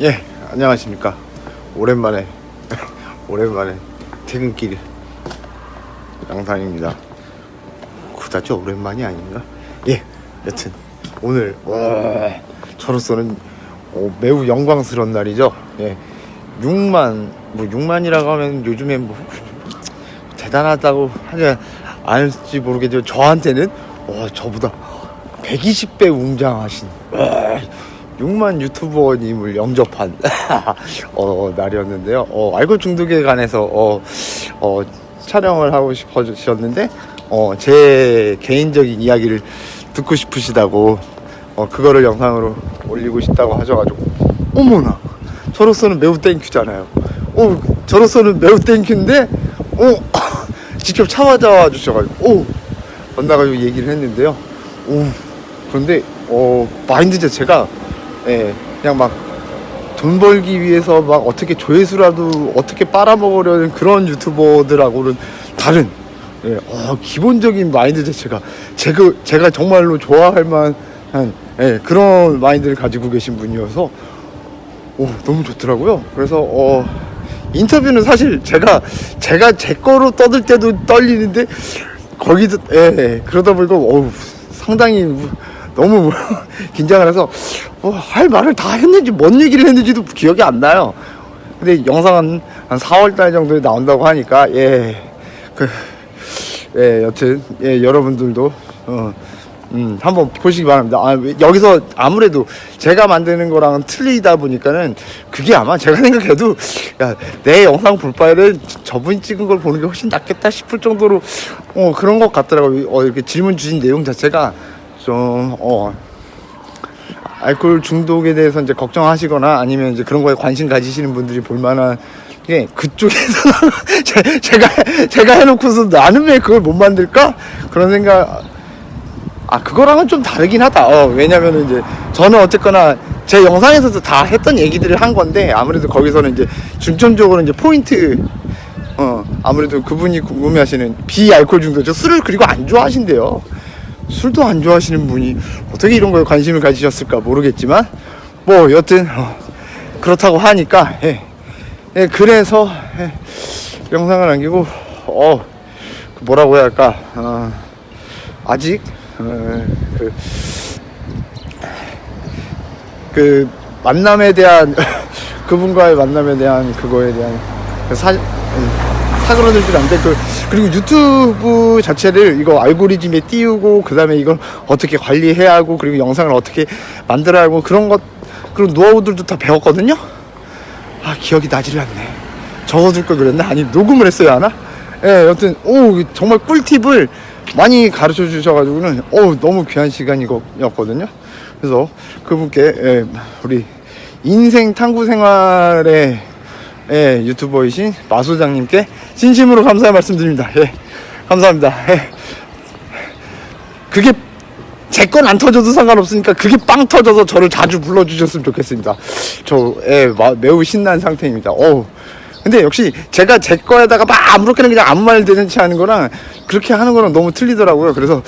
예, 안녕하십니까. 오랜만에, 오랜만에 퇴근길 영상입니다. 그다지 오랜만이 아닌가? 예, 여튼 오늘 와, 저로서는 어, 매우 영광스러운 날이죠. 예, 6만, 뭐 6만이라고 하면 요즘에 뭐 대단하다고 하지 않을지 모르겠지만 저한테는 와, 저보다 120배 웅장하신 와, 6만 유튜버님을 영접한 어, 날이었는데요. 어, 알코올 중독에 관해서 어, 어, 촬영을 하고 싶어주셨는데 어, 제 개인적인 이야기를 듣고 싶으시다고 어, 그거를 영상으로 올리고 싶다고 하셔가지고 어머나 저로서는 매우 땡큐잖아요. 어, 저로서는 매우 땡큐인데 어, 직접 찾아와 주셔가지고 오 만나가지고 얘기를 했는데요. 오 그런데 어 마인드 자체가 예 그냥 막 돈 벌기 위해서 막 어떻게 조회수라도 어떻게 빨아먹으려는 그런 유튜버들하고는 다른 예, 어, 기본적인 마인드 자체가 제가 제가 정말로 좋아할 만한 예, 그런 마인드를 가지고 계신 분이어서 오 너무 좋더라고요. 그래서 어 인터뷰는 사실 제가 제가 제 거로 떠들 때도 떨리는데 거기도 예, 예, 그러다 보니까 어우 상당히 무- 너무 긴장을 해서 어, 할 말을 다 했는지 뭔 얘기를 했는지도 기억이 안 나요. 근데 영상은 한 4월 달 정도에 나온다고 하니까 예. 그 예, 여튼 예, 여러분들도 어 음, 한번 보시기 바랍니다. 아, 왜- 여기서 아무래도 제가 만드는 거랑은 틀리다 보니까는 그게 아마 제가 생각해도 야, 내 영상 볼 바에는 저분이 찍은 걸 보는 게 훨씬 낫겠다 싶을 정도로 어, 그런 것 같더라고요. 어, 이렇게 질문 주신 내용 자체가 좀 어, 알코올 중독에 대해서 이제 걱정하시거나 아니면 이제 그런 거에 관심 가지시는 분들이 볼 만한 게 그쪽에서 제- 제가 제가 해놓고서 나는 왜 그걸 못 만들까 그런 생각 아 그거랑은 좀 다르긴 하다. 어, 왜냐면은 이제 저는 어쨌거나 제 영상에서도 다 했던 얘기들을 한 건데 아무래도 거기서는 이제 중점적으로 이제 포인트 어 아무래도 그분이 궁금해하시는 비알코올 중독 저 술을 그리고 안 좋아하신대요. 술도 안 좋아하시는 분이 어떻게 이런 거에 관심을 가지셨을까 모르겠지만 뭐 여튼 어, 그렇다고 하니까 예, 예, 그래서 예, 영상을 남기고 어 뭐라고 해야 할까? 어, 아직 어, 그, 그 만남에 대한 그분과의 만남에 대한 그거에 대한 그사 음, 사그러들지 않는데 그 그리고 유튜브 자체를 이거 알고리즘에 띄우고 그 다음에 이걸 어떻게 관리해야 하고 그리고 영상을 어떻게 만들어야 하고 그런 것 그런 노하우들도 다 배웠거든요. 아 기억이 나질 않네. 적어줄 걸 그랬나? 아니 녹음을 했어야 하나? 예, 여튼 오 정말 꿀팁을 많이 가르쳐 주셔가지고는 오 너무 귀한 시간이었거든요. 그래서 그분께 예, 우리 인생 탐구 생활의 예, 유튜버이신 마소장님께 진심으로 감사의 말씀드립니다. 예, 감사합니다. 예. 그게 제 건 안 터져도 상관없으니까 그게 빵 터져서 저를 자주 불러주셨으면 좋겠습니다. 저 예, 마- 매우 신난 상태입니다. 어우. 근데 역시 제가 제 거에다가 막 아무렇게나 그냥 아무 말 되는지 하는 거랑 그렇게 하는 거랑 너무 틀리더라고요. 그래서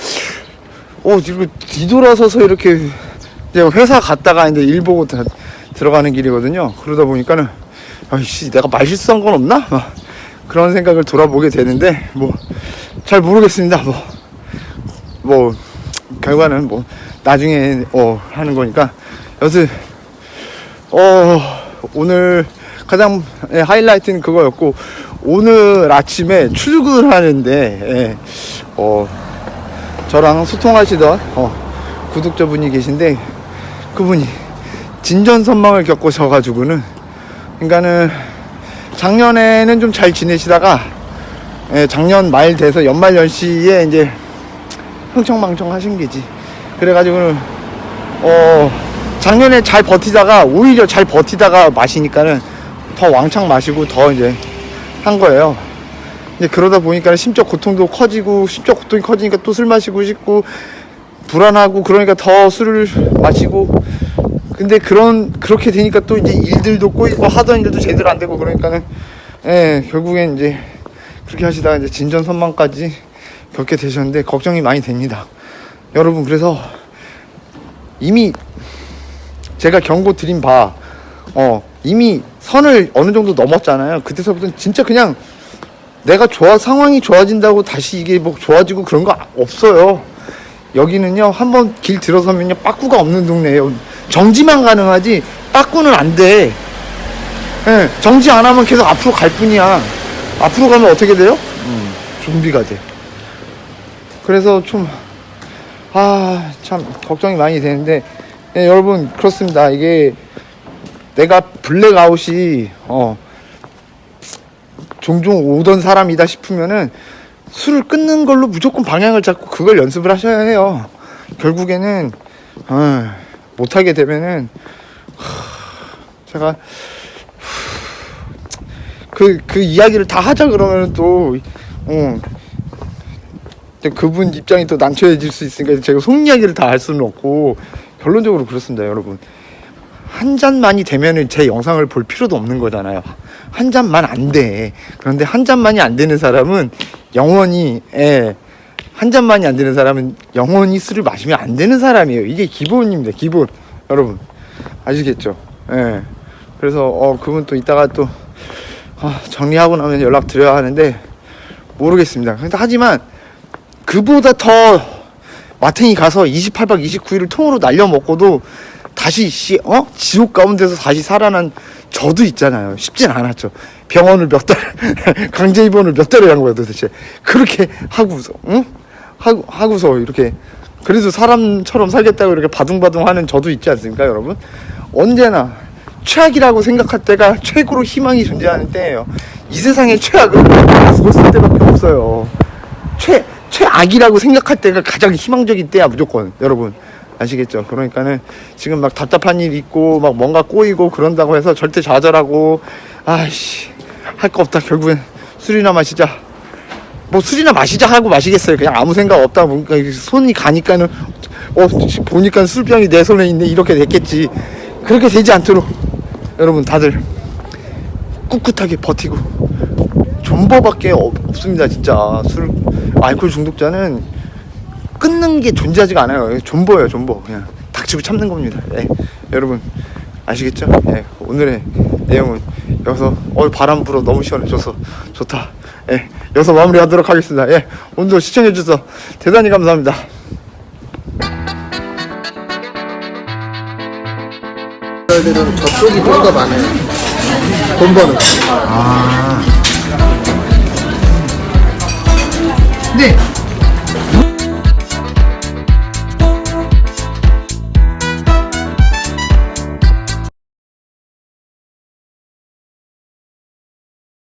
어 지금 뒤돌아서서 이렇게 회사 갔다가 이제 일 보고 다 들어가는 길이거든요. 그러다 보니까는 아이씨 내가 말 실수한 건 없나? 막 그런 생각을 돌아보게 되는데 뭐 잘 모르겠습니다. 뭐뭐 결과는 뭐 나중에 어 하는 거니까 여튼 어 오늘 가장 예, 하이라이트는 그거였고 오늘 아침에 출근하는데 예, 어 저랑 소통하시던 어, 구독자분이 계신데 그분이 진전선망을 겪으셔가지고는 그러니까는 작년에는 좀 잘 지내시다가 예, 작년 말 돼서 연말 연시에 이제 흥청망청 하신 게지. 그래가지고는, 어, 작년에 잘 버티다가, 오히려 잘 버티다가 마시니까는 더 왕창 마시고 더 이제 한 거예요. 이제 그러다 보니까 심적 고통도 커지고, 심적 고통이 커지니까 또 술 마시고 싶고, 불안하고, 그러니까 더 술을 마시고, 근데 그런, 그렇게 되니까 또 이제 일들도 꼬이고, 하던 일도 제대로 안 되고, 그러니까는, 예, 결국엔 이제, 그렇게 하시다가 이제 진전 선망까지 겪게 되셨는데 걱정이 많이 됩니다. 여러분 그래서 이미 제가 경고 드린 바 어 이미 선을 어느 정도 넘었잖아요. 그때서부터는 진짜 그냥 내가 좋아 상황이 좋아진다고 다시 이게 뭐 좋아지고 그런 거 없어요. 여기는요 한 번 길 들어서면요 빠꾸가 없는 동네예요. 정지만 가능하지 빠꾸는 안 돼. 예, 정지 안 하면 계속 앞으로 갈 뿐이야. 앞으로 가면 어떻게 돼요? 음, 좀비가 돼. 그래서 좀, 아, 참, 걱정이 많이 되는데, 예, 여러분, 그렇습니다. 이게, 내가 블랙아웃이, 어, 종종 오던 사람이다 싶으면은, 술을 끊는 걸로 무조건 방향을 잡고 그걸 연습을 하셔야 해요. 결국에는, 어, 못하게 되면은, 하, 제가, 그, 그 이야기를 다 하자 그러면 또, 어, 그분 입장이 또 난처해질 수 있으니까 제가 속 이야기를 다 할 수는 없고, 결론적으로 그렇습니다, 여러분. 한 잔만이 되면은 제 영상을 볼 필요도 없는 거잖아요. 한 잔만 안 돼. 그런데 한 잔만이 안 되는 사람은 영원히, 예, 한 잔만이 안 되는 사람은 영원히 술을 마시면 안 되는 사람이에요. 이게 기본입니다, 기본. 여러분. 아시겠죠? 예. 그래서, 어, 그분 또 이따가 또, 아, 정리하고 나면 연락 드려야 하는데 모르겠습니다. 하지만 그보다 더 마탱이 가서 28박 29일을 통으로 날려 먹고도 다시 씨, 어? 지옥 가운데서 다시 살아난 저도 있잖아요. 쉽진 않았죠. 병원을 몇 달, 강제 입원을 몇 달을 한 거야 도대체. 그렇게 하고서, 응? 하고, 하고서 이렇게 그래도 사람처럼 살겠다고 이렇게 바둥바둥 하는 저도 있지 않습니까, 여러분? 언제나 최악이라고 생각할 때가 최고로 희망이 존재하는 때예요. 이 세상의 최악은 죽었을 때밖에 없어요. 최 최악이라고 생각할 때가 가장 희망적인 때야 무조건 여러분 아시겠죠? 그러니까는 지금 막 답답한 일 있고 막 뭔가 꼬이고 그런다고 해서 절대 좌절하고 아이씨 할 거 없다 결국엔 술이나 마시자 뭐 술이나 마시자 하고 마시겠어요. 그냥 아무 생각 없다 보니까 손이 가니까는 어 보니까 술병이 내 손에 있네. 이렇게 됐겠지. 그렇게 되지 않도록 여러분 다들 꿋꿋하게 버티고. 존버밖에 없, 없습니다 진짜. 술 알코올 중독자는 끊는 게 존재하지가 않아요. 존버예요 존버. 그냥 닥치고 참는 겁니다. 예, 여러분 아시겠죠? 예, 오늘의 내용은 여기서 어 바람 불어 너무 시원해져서 좋다 예, 여기서 마무리하도록 하겠습니다 예, 오늘도 시청해주셔서 대단히 감사합니다 들은 저쪽이 좀 더 많아요. 돈 버는. 네